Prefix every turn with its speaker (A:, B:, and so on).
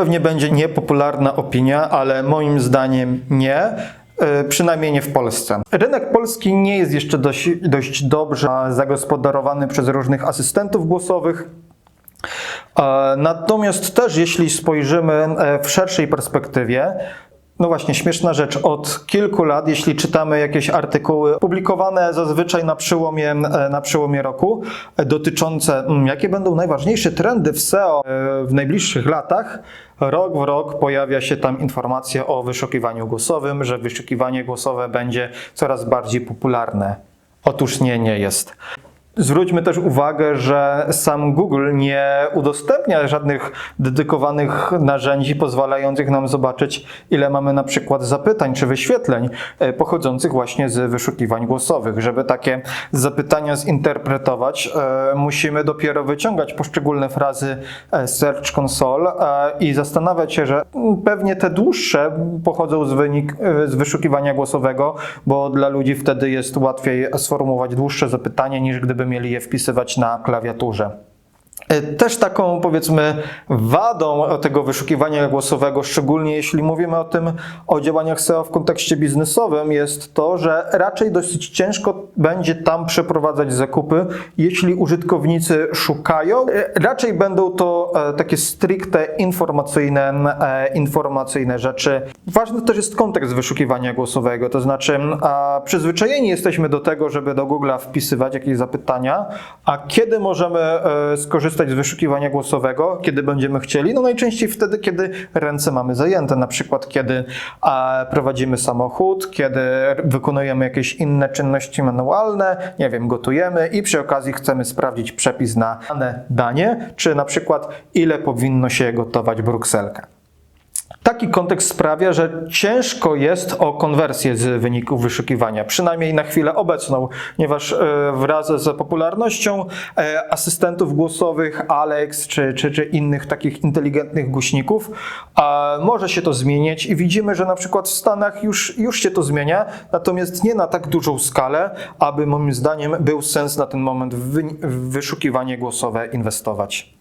A: pewnie będzie niepopularna opinia, ale moim zdaniem nie. e, Przynajmniej nie w Polsce. Rynek polski nie jest jeszcze dość, dość dobrze zagospodarowany przez różnych asystentów głosowych. E, Natomiast też, jeśli spojrzymy e, w szerszej perspektywie, no właśnie, śmieszna rzecz. Od kilku lat, jeśli czytamy jakieś artykuły publikowane zazwyczaj na przełomie, e, na przełomie roku, e, dotyczące mm, jakie będą najważniejsze trendy w SEO e, w najbliższych latach, rok w rok pojawia się tam informacja o wyszukiwaniu głosowym, że wyszukiwanie głosowe będzie coraz bardziej popularne. Otóż nie, nie jest. Zwróćmy też uwagę, że sam Google nie udostępnia żadnych dedykowanych narzędzi pozwalających nam zobaczyć, ile mamy na przykład zapytań czy wyświetleń e, pochodzących właśnie z wyszukiwań głosowych. Żeby takie zapytania zinterpretować, e, musimy dopiero wyciągać poszczególne frazy e, Search Console i zastanawiać się, że pewnie te dłuższe pochodzą z, wynik, z wyszukiwania głosowego, bo dla ludzi wtedy jest łatwiej sformułować dłuższe zapytanie, niż gdyby mieli je wpisywać na klawiaturze. E, Też taką, powiedzmy, wadą tego wyszukiwania głosowego, szczególnie jeśli mówimy o tym, o działaniach SEO w kontekście biznesowym, jest to, że raczej dosyć ciężko będzie tam przeprowadzać zakupy, jeśli użytkownicy szukają. E, Raczej będą to e, takie stricte informacyjne, informacyjne rzeczy. Ważny też jest kontekst wyszukiwania głosowego, to znaczy przyzwyczajeni jesteśmy do tego, żeby do Google'a wpisywać jakieś zapytania, a kiedy możemy e, skorzystać z wyszukiwania głosowego, kiedy będziemy chcieli? No najczęściej wtedy, kiedy ręce mamy zajęte, na przykład kiedy prowadzimy samochód, kiedy wykonujemy jakieś inne czynności manualne, nie wiem, gotujemy i przy okazji chcemy sprawdzić przepis na dane danie, czy na przykład ile powinno się gotować brukselka. Taki kontekst sprawia, że ciężko jest o konwersję z wyników wyszukiwania, przynajmniej na chwilę obecną, ponieważ e, wraz z popularnością e, asystentów głosowych, Alex czy, czy, czy innych takich inteligentnych głośników, może się to zmieniać i widzimy, że na przykład w Stanach już, już się to zmienia, natomiast nie na tak dużą skalę, aby moim zdaniem był sens na ten moment w wyszukiwanie głosowe inwestować.